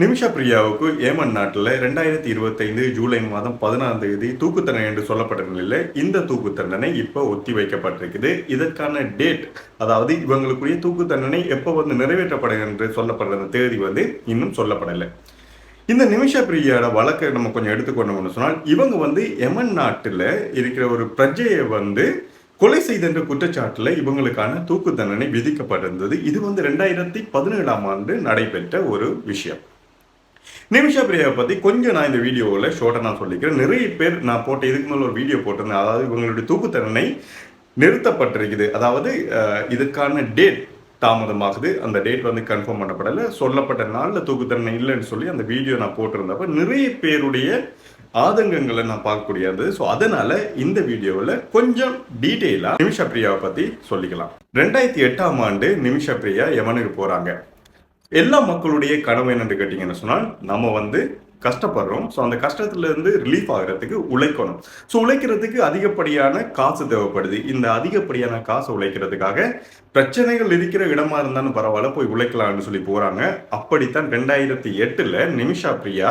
Nimisha பிரியாவுக்கு Yemen நாட்டில் ரெண்டாயிரத்தி இருபத்தைந்து ஜூலை மாதம் பதினாறாம் தேதி தூக்கு தண்டனை என்று சொல்லப்பட்ட நிலையில் இந்த தூக்கு தண்டனை இப்போ ஒத்தி வைக்கப்பட்டிருக்குது. இதற்கான டேட் அதாவது இவங்களுக்குரிய தூக்கு தண்டனை எப்போ வந்து நிறைவேற்றப்படும் என்று சொல்லப்படுற அந்த தேதி வந்து இன்னும் சொல்லப்படலை. இந்த நிமிஷா பிரியாவோட வழக்கை நம்ம கொஞ்சம் எடுத்துக்கொண்டோம்னு சொன்னால் இவங்க வந்து எமன் நாட்டில் இருக்கிற ஒரு பிரஜையை வந்து கொலை செய்தென்ற குற்றச்சாட்டில் இவங்களுக்கான தூக்கு தண்டனை விதிக்கப்பட்டிருந்தது. இது வந்து ரெண்டாயிரத்தி பதினேழாம் ஆண்டு நடைபெற்ற ஒரு விஷயம். நிமிஷா பிரியாவை பற்றி கொஞ்சம் நான் இந்த வீடியோவில் ஷோர்ட்டாக நான் சொல்லிக்கிறேன். நிறைய பேர் நான் போட்ட இதுக்கு மேலே ஒரு வீடியோ போட்டிருந்தேன். அதாவது இவங்களுடைய தூக்கு தண்டனை நிறுத்தப்பட்டிருக்குது. அதாவது இதுக்கான டேட் தாமதமாகுது. அந்த டேட் வந்து கன்ஃபார்ம் பண்ணப்படலை. சொல்லப்பட்ட நாளில் தூக்கு தண்டனை இல்லைன்னு சொல்லி அந்த வீடியோ நான் போட்டிருந்தப்ப நிறைய பேருடைய ஆதங்கங்களை நான் பார்க்கக்கூடிய இருந்தது. ஸோ அதனால இந்த வீடியோவில் கொஞ்சம் டீட்டெயிலாக நிமிஷா பிரியாவை பற்றி சொல்லிக்கலாம். ரெண்டாயிரத்தி எட்டாம் ஆண்டு நிமிஷா பிரியா யமனுக்கு போகிறாங்க எல்லா மக்களுடைய கடமை என்னென்று கேட்டிங்கன்னு சொன்னால் நம்ம வந்து கஷ்டப்படுறோம். ஸோ அந்த கஷ்டத்துலேருந்து ரிலீஃப் ஆகிறதுக்கு உழைக்கணும். ஸோ உழைக்கிறதுக்கு அதிகப்படியான காசு தேவைப்படுது. இந்த அதிகப்படியான காசு உழைக்கிறதுக்காக பிரச்சனைகள் இருக்கிற இடமா இருந்தாலும் பரவாயில்ல போய் உழைக்கலாம்னு சொல்லி போகிறாங்க அப்படித்தான் ரெண்டாயிரத்தி எட்டில் நிமிஷா பிரியா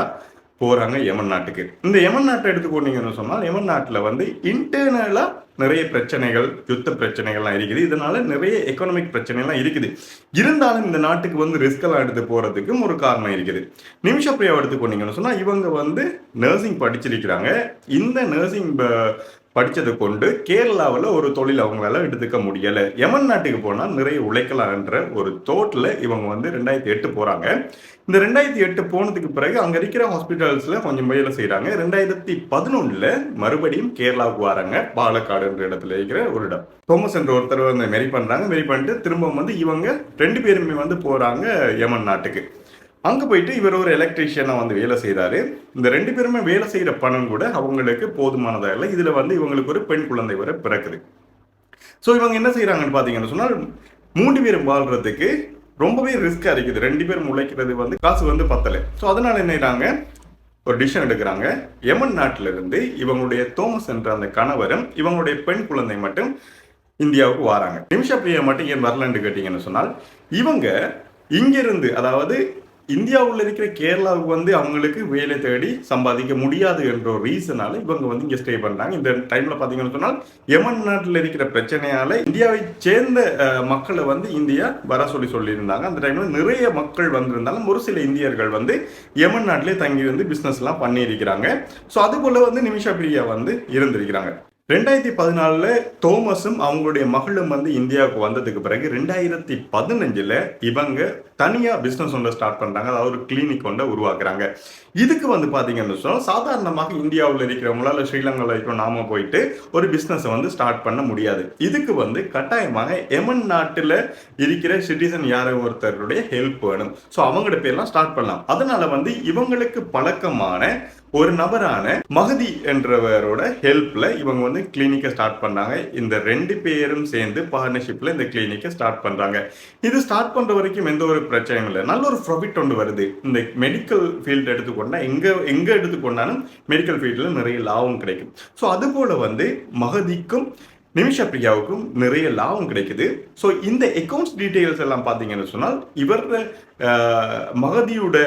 போகிறாங்க யமன் நாட்டுக்கு. இந்த யமன் நாட்டை எடுத்துக்கொண்டீங்கன்னு சொன்னால் யமன் நாட்டில் வந்து இன்டர்னலாக நிறைய பிரச்சனைகள் யுத்த பிரச்சனைகள்லாம் இருக்குது. இதனால நிறைய எக்கனாமிக் பிரச்சனைலாம் இருக்குது. இருந்தாலும் இந்த நாட்டுக்கு வந்து ரிஸ்கெல்லாம் எடுத்து போகிறதுக்கும் ஒரு காரணம் இருக்குது. நிமிஷ பிரியாவை எடுத்துக்கொண்டீங்கன்னு சொன்னால் இவங்க வந்து நர்சிங் படிச்சிருக்கிறாங்க. இந்த நர்சிங் படித்தது கொண்டு கேரளாவில் ஒரு தொழில் அவங்களால எடுத்துக்க முடியலை. யமன் நாட்டுக்கு போனால் நிறைய உழைக்கலான்ற ஒரு தோட்டில் இவங்க வந்து ரெண்டாயிரத்தி எட்டு போகிறாங்க இந்த ரெண்டாயிரத்தி எட்டு போனதுக்கு பிறகு அங்கே இருக்கிற ஹாஸ்பிட்டல்ஸில் கொஞ்சம் முயல செய்கிறாங்க ரெண்டாயிரத்தி பதினொன்றில் மறுபடியும் கேரளாவுக்கு வராங்க. பாலக்காடுன்ற இடத்துல இருக்கிற ஒரு இடம். தோமஸ் என்ற ஒருத்தர் வந்து மெரி பண்ணுறாங்க மெரி பண்ணிட்டு திரும்ப வந்து இவங்க ரெண்டு பேருமே வந்து போகிறாங்க யமன் நாட்டுக்கு. அங்கே போயிட்டு இவர் ஒரு எலக்ட்ரீஷியனாக வந்து வேலை செய்கிறாரு இந்த ரெண்டு பேருமே வேலை செய்கிற பணம் கூட அவங்களுக்கு போதுமானதாக இல்லை. இதில் வந்து இவங்களுக்கு ஒரு பெண் குழந்தை வர பிறக்குது. ஸோ இவங்க என்ன செய்கிறாங்கன்னு பார்த்தீங்கன்னு சொன்னால் மூன்று பேரும் வாழ்கிறதுக்கு ரொம்பவே ரிஸ்க்காக இருக்குது. ரெண்டு பேரும் உழைக்கிறது வந்து காசு வந்து பத்தலை. ஸோ அதனால் என்ன செய்கிறாங்க ஒரு டிசிஷன் எடுக்கிறாங்க. எமன் நாட்டிலிருந்து இவங்களுடைய தோமஸ் என்ற அந்த கணவரும் இவங்களுடைய பெண் குழந்தை மட்டும் இந்தியாவுக்கு வராங்க. நிமிஷா பிரியா மட்டும் ஏன் வரலன்னு கேட்டிங்கன்னு சொன்னால் இவங்க இங்கிருந்து அதாவது இந்தியாவுல இருக்கிற கேரளாவுக்கு வந்து அவங்களுக்கு வேலை தேடி சம்பாதிக்க முடியாது என்ற ஒரு ரீசனால இவங்க வந்து இங்கே ஸ்டே பண்ணுறாங்க இந்த டைம்ல பார்த்தீங்கன்னு சொன்னால் யமன் நாட்டில் இருக்கிற பிரச்சனையால இந்தியாவை சேர்ந்த மக்களை வந்து இந்தியா வர சொல்லி சொல்லியிருந்தாங்க. அந்த டைம்ல நிறைய மக்கள் வந்திருந்தாலும் ஒரு சில இந்தியர்கள் வந்து யமன் நாட்டிலே தங்கி வந்து பிஸ்னஸ்லாம் பண்ணியிருக்கிறாங்க. ஸோ அதுபோல் வந்து நிமிஷா பிரியா வந்து இருந்திருக்கிறாங்க. ரெண்டாயிரத்தி பதினாலில் தோமஸும் அவங்களுடைய மகளும் வந்து இந்தியாவுக்கு வந்ததுக்கு பிறகு ரெண்டாயிரத்தி பதினஞ்சில் இவங்க தனியாக பிஸ்னஸ் ஒன்றை ஸ்டார்ட் பண்ணுறாங்க அதாவது ஒரு கிளினிக் ஒன்றை உருவாக்குறாங்க. இதுக்கு வந்து பார்த்தீங்கன்னு சொன்னால் சாதாரணமாக இந்தியாவில் இருக்கிறவங்களால ஸ்ரீலங்காவில் இருக்கிற நாம போயிட்டு ஒரு பிஸ்னஸை வந்து ஸ்டார்ட் பண்ண முடியாது. இதுக்கு வந்து கட்டாயமாக எமன் நாட்டில் இருக்கிற சிட்டிசன் யாரோ ஒருத்தருடைய ஹெல்ப் வேணும். ஸோ அவங்களோட பேர்லாம் ஸ்டார்ட் பண்ணலாம். அதனால வந்து இவங்களுக்கு பழக்கமான ஒரு நபரான மகதி என்றவரோட ஹெல்ப்ல இவங்க வந்து கிளினிக்கை ஸ்டார்ட் பண்ணாங்க. இந்த ரெண்டு பேரும் சேர்ந்து பார்ட்னர்ஷிப்ல இந்த கிளினிக்கை ஸ்டார்ட் பண்றாங்க. இது ஸ்டார்ட் பண்ற வரைக்கும் எந்த ஒரு பிரச்சனையும் இல்லை. நல்ல ஒரு ப்ராஃபிட் ஒன்று வருது. இந்த மெடிக்கல் ஃபீல்டு எடுத்துக்கொண்டா எங்க எங்க எடுத்துக்கொண்டாலும் மெடிக்கல் ஃபீல்டில் நிறைய லாபம் கிடைக்கும். ஸோ அது போல வந்து மகதிக்கும் நிமிஷா பிரியாவுக்கும் நிறைய லாபம் கிடைக்குது. ஸோ இந்த அக்கௌண்ட்ஸ் டீட்டெயில்ஸ் எல்லாம் பார்த்தீங்கன்னு சொன்னால் இவர் மகதியோட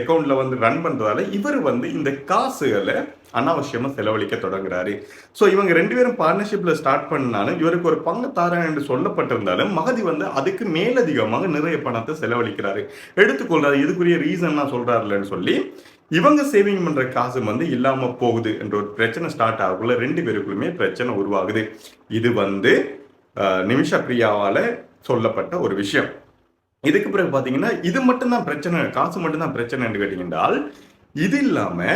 அக்கௌண்ட்டில் வந்து ரன் பண்ணுறதால இவர் வந்து இந்த காசுகளை அனாவசியமாக செலவழிக்க தொடங்குறாரு. ஸோ இவங்க ரெண்டு பேரும் பார்ட்னர்ஷிப்பில் ஸ்டார்ட் பண்ணாலும் இவருக்கு ஒரு பங்கு தாரன் என்று சொல்லப்பட்டிருந்தாலும் மகதி வந்து அதுக்கு மேலதிகமாக நிறைய பணத்தை செலவழிக்கிறாரு. எடுத்துக்கொள்றாரு. இதுக்குரிய ரீசன்லாம் சொல்கிறாருலன்னு சொல்லி இவங்க சேவிங் பண்ற காசு வந்து இல்லாம போகுது என்ற ஒரு பிரச்சனை ஸ்டார்ட் ஆகக்குள்ள ரெண்டு பேருக்குள்ளுமே பிரச்சனை உருவாகுது. இது வந்து நிமிஷ நிமிஷா பிரியாவால சொல்லப்பட்ட ஒரு விஷயம். இதுக்கு பிறகு பாத்தீங்கன்னா இது மட்டும்தான் பிரச்சனை காசு மட்டும்தான் பிரச்சனைன்னு கேட்டீங்கன்றால் இது இல்லாம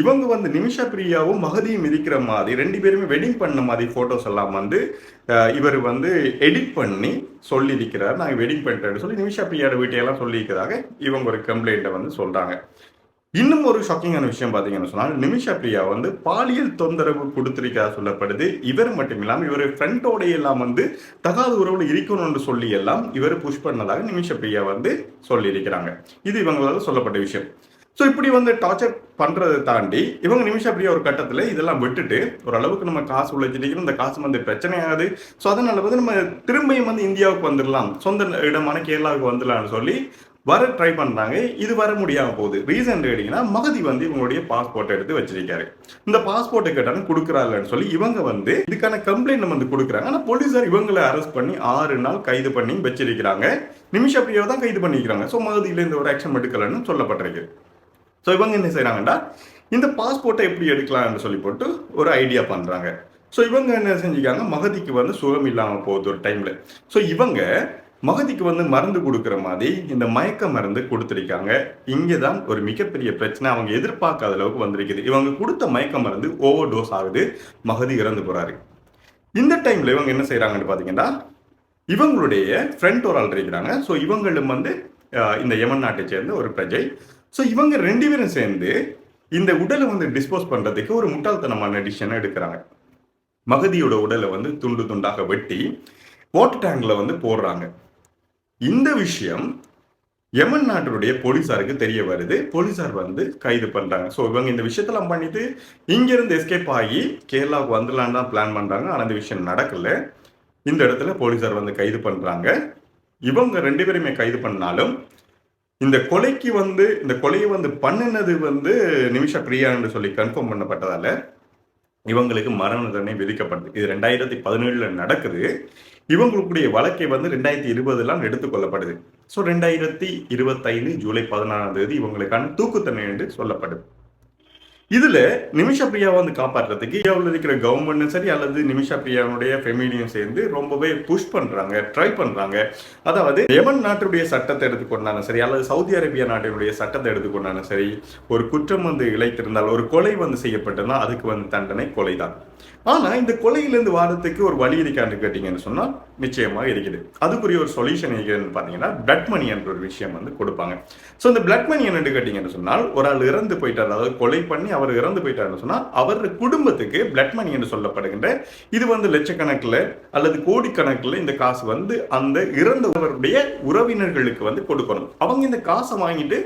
இவங்க வந்து நிமிஷா பிரியாவும் மகதியும் மிதிக்கிற மாதிரி ரெண்டு பேருமே வெட்டிங் பண்ண மாதிரி போட்டோஸ் எல்லாம் வந்து இவர் வந்து எடிட் பண்ணி சொல்லியிருக்கிறார். நாங்கள் வெட்டிங் பண்ணுறேன்னு சொல்லி நிமிஷா பிரியாவோட வீட்டையெல்லாம் சொல்லியிருக்கிறதாக இவங்க ஒரு கம்ப்ளைண்ட்டை வந்து சொல்றாங்க. இன்னும் ஒரு ஷாக்கிங்கான விஷயம் பார்த்தீங்கன்னு சொன்னால் நிமிஷா பிரியா வந்து பாலியல் தொந்தரவு கொடுத்துருக்கா சொல்லப்படுது. இவர் மட்டும் இல்லாமல் இவர் ஃப்ரெண்டோடைய எல்லாம் வந்து தகாத உறவுல இருக்கணும்னு சொல்லி எல்லாம் இவர் புஷ் பண்ணதாக நிமிஷா பிரியா வந்து சொல்லியிருக்கிறாங்க. இது இவங்களால சொல்லப்பட்ட விஷயம். ஸோ இப்படி வந்து டார்ச்சர் பண்ணுறதை தாண்டி இவங்க நிமிஷம் அப்படியே ஒரு கட்டத்தில் இதெல்லாம் விட்டுட்டு ஓரளவுக்கு நம்ம காசு உழைச்சிட்டு இந்த காசு வந்து பிரச்சனையாகுது. ஸோ அதனால வந்து நம்ம திரும்பியும் வந்து இந்தியாவுக்கு வந்துடலாம் சொந்த இடமான கேரளாவுக்கு வந்துடலாம்னு சொல்லி வர ட்ரை பண்ணுறாங்க இது வர முடியாமல் போகுது. ரீசன் கேட்டிங்கன்னா மகதி வந்து இவங்களுடைய பாஸ்போர்ட்டை எடுத்து வச்சிருக்காரு. இந்த பாஸ்போர்ட்டை கேட்டாலும் கொடுக்குறாங்கன்னு சொல்லி இவங்க வந்து இதுக்கான கம்ப்ளைண்ட் வந்து கொடுக்குறாங்க. ஆனால் போலீஸார் இவங்களை அரெஸ்ட் பண்ணி ஆறு நாள் கைது பண்ணி வச்சிருக்கிறாங்க. நிமிஷ பிரியாவை தான் கைது பண்ணிக்கிறாங்க. ஸோ மகதியில் இந்த ஒரு ஆக்ஷன் எடுக்கலன்னு சொல்லப்பட்டிருக்கு. ஸோ இவங்க என்ன செய்கிறாங்கன்னா இந்த பாஸ்போர்ட்டை எப்படி எடுக்கலாம்னு சொல்லி போட்டு ஒரு ஐடியா பண்ணுறாங்க ஸோ இவங்க என்ன செஞ்சுக்காங்க மகதிக்கு வந்து சுகம் இல்லாமல் போகுது ஒரு டைமில் ஸோ இவங்க மகதிக்கு வந்து மருந்து கொடுக்குற மாதிரி இந்த மயக்க மருந்து கொடுத்துருக்காங்க. இங்கே தான் ஒரு மிகப்பெரிய பிரச்சனை. அவங்க எதிர்பார்க்காத அளவுக்கு வந்திருக்குது. இவங்க கொடுத்த மயக்க மருந்து ஓவர் டோஸ் ஆகுது. மகதி இறந்து போகிறாரு இந்த டைமில் இவங்க என்ன செய்கிறாங்கன்னு பார்த்தீங்கன்னா இவங்களுடைய ஃப்ரெண்ட் ஒரு ஆள் இருக்கிறாங்க. ஸோ இவங்களும் வந்து இந்த யமன் நாட்டை சேர்ந்த ஒரு பிரஜை. ஸோ இவங்க ரெண்டு பேரும் சேர்ந்து இந்த உடலை வந்து டிஸ்போஸ் பண்ணுறதுக்கு ஒரு முட்டாள்தனமான டிசிஷனை எடுக்கிறாங்க. மகதியோட உடலை வந்து துண்டு துண்டாக வெட்டி வாட்டர் டேங்கில் வந்து போடுறாங்க. இந்த விஷயம் யமன் நாட்டினுடைய போலீசாருக்கு தெரிய வருது. போலீசார் வந்து கைது பண்றாங்க. ஸோ இவங்க இந்த விஷயத்தெல்லாம் பண்ணிட்டு இங்கிருந்து எஸ்கேப் ஆகி கேரளாவுக்கு வந்துடலான்னு தான் பிளான் பண்றாங்க. ஆனால் இந்த விஷயம் நடக்கல. இந்த இடத்துல போலீசார் வந்து கைது பண்றாங்க. இவங்க ரெண்டு பேருமே கைது பண்ணாலும் இந்த கொலைக்கு வந்து இந்த கொலையை வந்து பண்ணினது வந்து நிமிஷா பிரியான்னு சொல்லி கன்ஃபார்ம் பண்ணப்பட்டதால இவங்களுக்கு மரண தண்டனை விதிக்கப்படுது இது ரெண்டாயிரத்தி பதினேழுல நடக்குது. இவங்களுடைய வழக்கை வந்து ரெண்டாயிரத்தி இருபதுலாம் எடுத்துக்கொள்ளப்படுது ஸோ ரெண்டாயிரத்தி இருபத்தைந்து ஜூலை பதினாறாம் தேதி இவங்களுக்கான தூக்குத்தண்டனை என்று சொல்லப்படுது. இதுல நிமிஷா பிரியாவை வந்து காப்பாற்றுறதுக்கு இந்தியாவில் இருக்கிற கவர்மெண்ட்டும் சரி அல்லது நிமிஷா பிரியாவுடைய ஃபெமிலியும் சேர்ந்து ரொம்பவே புஷ் பண்றாங்க ட்ரை பண்றாங்க. அதாவது யமன் நாட்டுடைய சட்டத்தை எடுத்துக்கொண்டாலும் சரி அல்லது சவுதி அரேபியா நாட்டினுடைய சட்டத்தை எடுத்துக்கொண்டாலும் சரி ஒரு குற்றம் வந்து இழைத்திருந்தால் ஒரு கொலை வந்து செய்யப்பட்டதுன்னா அதுக்கு வந்து தண்டனை கொலைதான். ஆனா இந்த கொலையிலிருந்து வாரத்துக்கு ஒரு வழி இருக்கான்னு கேட்டீங்கன்னு சொன்னா நிச்சயமா இருக்குது. அதுக்குரிய ஒரு சொல்யூஷன் இருக்குன்னு பாத்தீங்கன்னா பிளட் மணி என்ற ஒரு விஷயம் வந்து கொடுப்பாங்க. ஸோ இந்த பிளட் மணி என்னன்னு கேட்டீங்கன்னு சொன்னால் ஒரு ஆள் இறந்து போயிட்டார் அதாவது கொலை பண்ணி அவர் இறந்து போயிட்டாருன்னு சொன்னால் அவர் குடும்பத்துக்கு பிளட் மணி என்று சொல்லப்படுகின்ற இது வந்து லட்சக்கணக்கில் அல்லது கோடிக்கணக்கில் இந்த காசு வந்து அந்த இறந்தவருடைய உறவினர்களுக்கு வந்து கொடுக்கணும். அவங்க இந்த காசை வாங்கிட்டு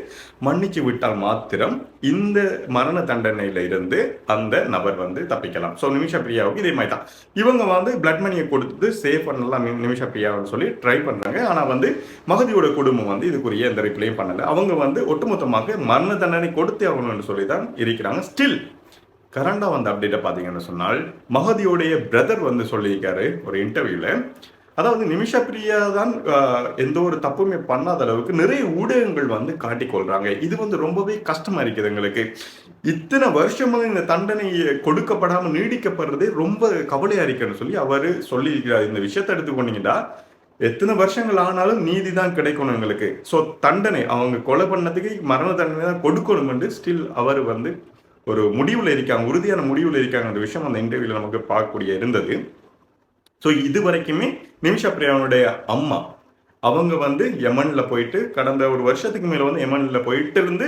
மன்னிச்சு விட்டால் மாத்திரம் இந்த மரண தண்டனையில இருந்து அந்த நபர் வந்து தப்பிக்கலாம். ஸோ நிமிஷா பிரியாவுக்கு இதே மாதிரி தான் இவங்க வந்து பிளட் மணியை கொடுத்து சேவ் பண்ணலாம் நி- நிமிஷா பிரியாவுன்னு சொல்லி ட்ரை பண்றாங்க. ஆனா வந்து மகதியோட குடும்பம் வந்து இதுக்குரிய எந்த ரிப்ளையும் பண்ணல. அவங்க வந்து ஒட்டுமொத்தமாக மரண தண்டனை கொடுத்து ஆகணும்னு சொல்லி தான் இருக்கிறாங்க. ஸ்டில் கரண்டா வந்த அப்டேட்டை பார்த்தீங்கன்னு சொன்னால் மகதியோடைய பிரதர் வந்து சொல்லியிருக்காரு ஒரு இன்டர்வியூவில் அதாவது நிமிஷா பிரியா தான் எந்த ஒரு தப்புமே பண்ணாத அளவுக்கு நிறைய ஊடகங்கள் வந்து காட்டிக்கொள்றாங்க இது வந்து ரொம்பவே கஷ்டமா இருக்குது எங்களுக்கு. இத்தனை வருஷமாக இந்த தண்டனை கொடுக்கப்படாம நீடிக்கப்படுறதே ரொம்ப கவலையா இருக்குன்னு சொல்லி அவர் சொல்லியிருக்கிறார். இந்த விஷயத்தை எடுத்துக்கொண்டீங்கன்னா எத்தனை வருஷங்கள் ஆனாலும் நீதி தான் கிடைக்கணும் எங்களுக்கு. ஸோ தண்டனை அவங்க கொலை பண்ணதுக்கு மரண தண்டனை தான் கொடுக்கணும் என்று ஸ்டில் அவர் வந்து ஒரு முடிவில் இருக்காங்க உறுதியான முடிவில் இருக்காங்கன்ற விஷயம் அந்த இன்டர்வியூல நமக்கு பார்க்கக்கூடிய இருந்தது. ஸோ இது வரைக்குமே நிமிஷா பிரியாவுடைய அம்மா அவங்க வந்து யமனில் போயிட்டு கடந்த ஒரு வருஷத்துக்கு மேல வந்து யமனில் போயிட்டு இருந்து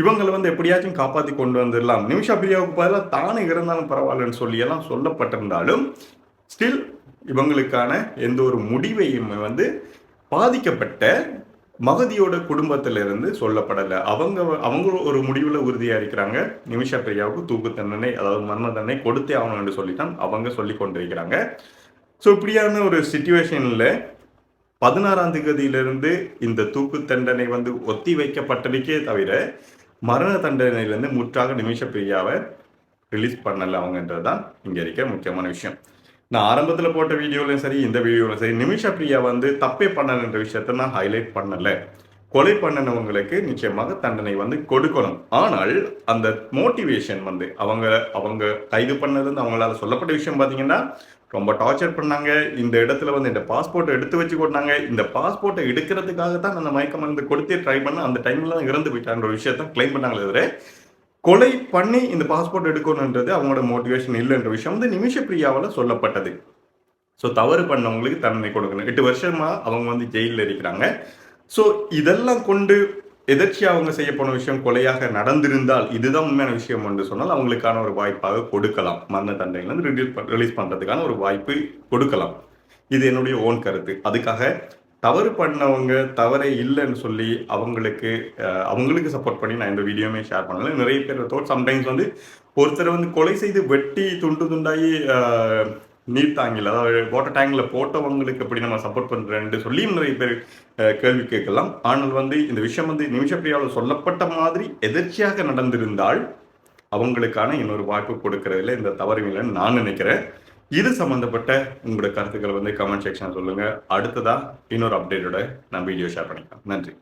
இவங்களை வந்து எப்படியாச்சும் காப்பாத்தி கொண்டு வந்துடலாம். நிமிஷா பிரியாவுக்கு பதிலாக தானே இருந்தாலும் பரவாயில்லன்னு சொல்லி எல்லாம் சொல்லப்பட்டிருந்தாலும் ஸ்டில் இவங்களுக்கான எந்த ஒரு முடிவையும் வந்து பாதிக்கப்பட்ட மகதியோட குடும்பத்திலிருந்து சொல்லப்படலை. அவங்க அவங்க ஒரு முடிவுல உறுதியா இருக்கிறாங்க. நிமிஷா பிரியாவுக்கு தூக்கு தண்டனை அதாவது மரண தண்டனை கொடுத்தே ஆகணும் என்று சொல்லித்தான் அவங்க சொல்லி கொண்டிருக்கிறாங்க. ஸோ இப்படியான ஒரு சுச்சுவேஷன்ல பதினாறாம் தேதியிலிருந்து இந்த தூக்கு தண்டனை வந்து ஒத்தி வைக்கப்பட்டதுக்கே தவிர மரண தண்டனையிலிருந்து முற்றாக நிமிஷ பிரியாவை ரிலீஸ் பண்ணலை அவங்கன்றது தான் இங்கே இருக்கிற முக்கியமான விஷயம். நான் ஆரம்பத்தில் போட்ட வீடியோலையும் சரி இந்த வீடியோலையும் சரி நிமிஷா பிரியா வந்து தப்பே பண்ணலன்ற விஷயத்த நான் ஹைலைட் பண்ணலை. கொலை பண்ணினவங்களுக்கு நிச்சயமாக தண்டனை வந்து கொடுக்கணும். ஆனால் அந்த மோட்டிவேஷன் வந்து அவங்க அவங்க கைது பண்ணது வந்து அவங்களால சொல்லப்பட்ட விஷயம் பார்த்தீங்கன்னா ரொம்ப டார்ச்சர் பண்ணாங்க. இந்த இடத்துல வந்து இந்த பாஸ்போர்ட்டை எடுத்து வச்சு கொண்டாங்க. இந்த பாஸ்போர்ட்டை எடுக்கிறதுக்காக தான் அந்த மயக்க மருந்து கொடுத்து ட்ரை பண்ண அந்த டைம்ல தான் இறந்து போயிட்டான்ற விஷயத்த கிளைம் பண்ணாங்களே தவிர கொலை பண்ணி இந்த பாஸ்போர்ட் எடுக்கணுன்றது அவங்களோட மோட்டிவேஷன் இல்லைன்ற விஷயம் வந்து நிமிஷ பிரியாவில் சொல்லப்பட்டது. ஸோ தவறு பண்ணவங்களுக்கு தண்டனை கொடுக்கணும். எட்டு வருஷமா அவங்க வந்து ஜெயிலில் இருக்கிறாங்க. ஸோ இதெல்லாம் கொண்டு எதர்ச்சியா அவங்க செய்ய போன விஷயம் கொலையாக நடந்திருந்தால் இதுதான் உண்மையான விஷயம் என்று சொன்னால் அவங்களுக்கான ஒரு வாய்ப்பாக கொடுக்கலாம். மரண தண்டனையிலிருந்து ரிலீஸ் ரிலீஸ் பண்ணுறதுக்கான ஒரு வாய்ப்பு கொடுக்கலாம். இது என்னுடைய ஓன் கருத்து. அதுக்காக தவறு பண்ணவங்க தவறே இல்லைன்னு சொல்லி அவங்களுக்கு அவங்களுக்கு சப்போர்ட் பண்ணி நான் இந்த வீடியோமே ஷேர் பண்ணல. நிறைய பேர் தோட் சம்டைம்ஸ் வந்து ஒருத்தரை வந்து கொலை செய்து வெட்டி துண்டு துண்டாகி நீர் தாங்கியில் அதாவது வாட்டர் டேங்கில் போட்டவங்களுக்கு எப்படி நம்ம சப்போர்ட் பண்ணுறேன்னு சொல்லியும் நிறைய பேர் கேள்வி கேட்கலாம். ஆனால் வந்து இந்த விஷயம் வந்து நிமிஷப்பிரியாவில் சொல்லப்பட்ட மாதிரி எதிர்ச்சியாக நடந்திருந்தால் அவங்களுக்கான இன்னொரு வாய்ப்பு கொடுக்கறதுல இந்த தவறு இல்லைன்னு நான் நினைக்கிறேன். இது சம்பந்தப்பட்ட உங்களோட கருத்துக்களை வந்து கமெண்ட் செக்ஷன் சொல்லுங்க. அடுத்ததா இன்னொரு அப்டேட்டோட நான் வீடியோ ஷேர் பண்ணிக்கலாம். நன்றி.